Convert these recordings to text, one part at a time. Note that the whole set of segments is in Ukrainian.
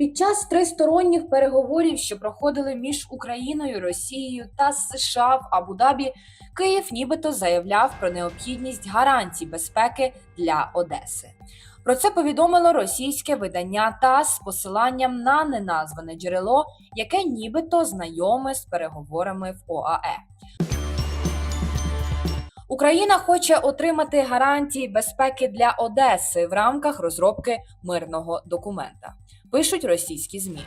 Під час тристоронніх переговорів, що проходили між Україною, Росією та США в Абу-Дабі, Київ нібито заявляв про необхідність гарантій безпеки для Одеси. Про це повідомило російське видання ТАСС з посиланням на неназване джерело, яке нібито знайоме з переговорами в ОАЕ. Україна хоче отримати гарантії безпеки для Одеси в рамках розробки мирного документа. Пишуть російські змі.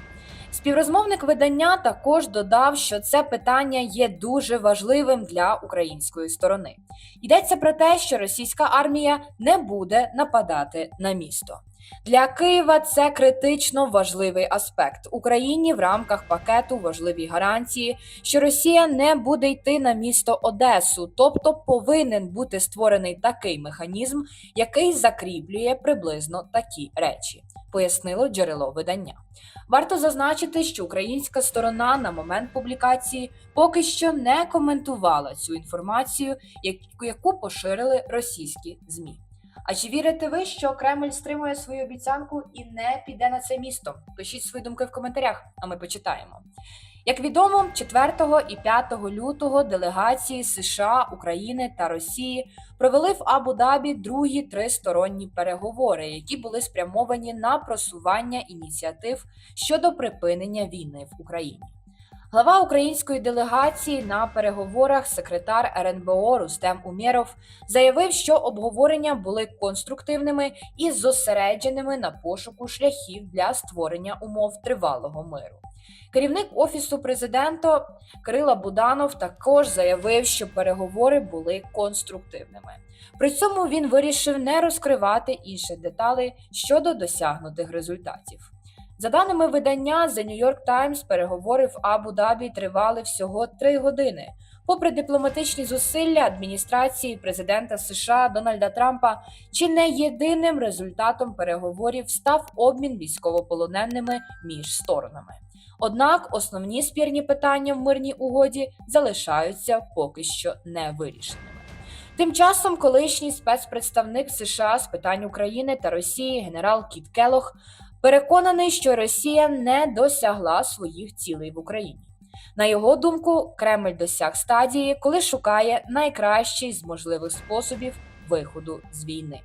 Співрозмовник видання також додав, що це питання є дуже важливим для української сторони. Йдеться про те, що російська армія не буде нападати на місто. Для Києва це критично важливий аспект Україні в рамках пакету важливі гарантії, що Росія не буде йти на місто Одесу, тобто повинен бути створений такий механізм, який закріплює приблизно такі речі, пояснило джерело видання. Варто зазначити, що українська сторона на момент публікації поки що не коментувала цю інформацію, яку- поширили російські змі. А чи вірите ви, що Кремль стримує свою обіцянку і не піде на це місто? Пишіть свої думки в коментарях, а ми почитаємо. Як відомо, 4 і 5 лютого делегації США, України та Росії провели в Абу-Дабі другі тристоронні переговори, які були спрямовані на просування ініціатив щодо припинення війни в Україні. Глава української делегації на переговорах секретар РНБО Рустем Умєров заявив, що обговорення були конструктивними і зосередженими на пошуку шляхів для створення умов тривалого миру. Керівник офісу президента Кирила Буданов також заявив, що переговори були конструктивними. При цьому він вирішив не розкривати інші деталі щодо досягнутих результатів. За даними видання The New York Times, переговори в Абу-Дабі тривали всього три години. Попри дипломатичні зусилля адміністрації президента США Дональда Трампа, чи не єдиним результатом переговорів став обмін військовополоненими між сторонами. Однак основні спірні питання в мирній угоді залишаються поки що не вирішеними. Тим часом колишній спецпредставник США з питань України та Росії генерал Кіт Келох переконаний, що Росія не досягла своїх цілей в Україні. На його думку, Кремль досяг стадії, коли шукає найкращий з можливих способів виходу з війни.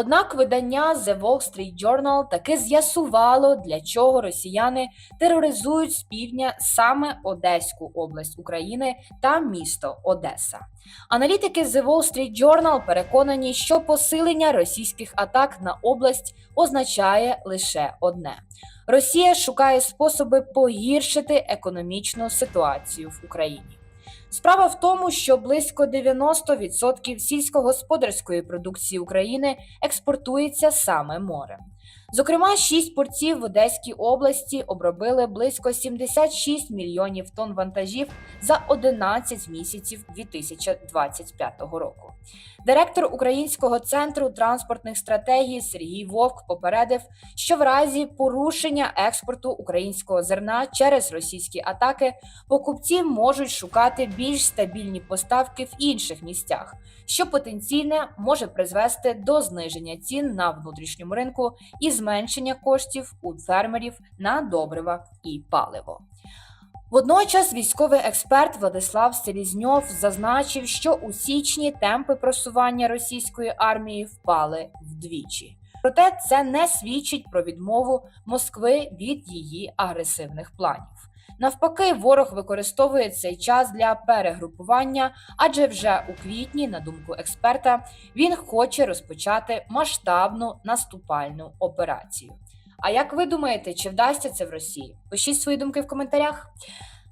Однак видання The Wall Street Journal таки з'ясувало, для чого росіяни тероризують з півдня саме Одеську область України та місто Одеса. Аналітики The Wall Street Journal переконані, що посилення російських атак на область означає лише одне: Росія шукає способи погіршити економічну ситуацію в Україні. Справа в тому, що близько 90% сільськогосподарської продукції України експортується саме морем. Зокрема, шість портів в Одеській області обробили близько 76 мільйонів тонн вантажів за 11 місяців 2025 року. Директор Українського центру транспортних стратегій Сергій Вовк попередив, що в разі порушення експорту українського зерна через російські атаки покупці можуть шукати більш стабільні поставки в інших місцях, що потенційно може призвести до зниження цін на внутрішньому ринку і зменшення коштів у фермерів на добрива і паливо. Водночас військовий експерт Владислав Селізньов зазначив, що у січні темпи просування російської армії впали вдвічі. Проте це не свідчить про відмову Москви від її агресивних планів. Навпаки, ворог використовує цей час для перегрупування, адже вже у квітні, на думку експерта, він хоче розпочати масштабну наступальну операцію. А як ви думаєте, чи вдасться це в Росії? Пишіть свої думки в коментарях.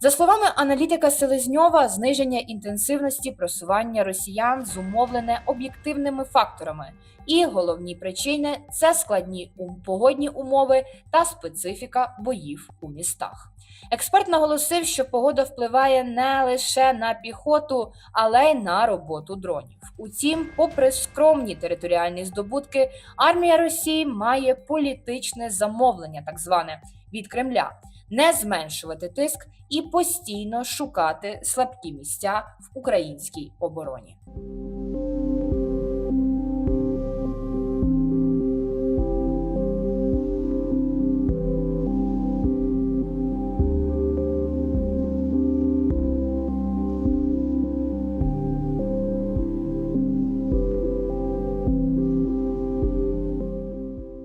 За словами аналітика Селезньова, зниження інтенсивності просування росіян зумовлене об'єктивними факторами, і головні причини це складні погодні умови та специфіка боїв у містах. Експерт наголосив, що погода впливає не лише на піхоту, але й на роботу дронів. Утім, попри скромні територіальні здобутки, армія Росії має політичне замовлення, так зване від Кремля, не зменшувати тиск і постійно шукати слабкі місця в українській обороні.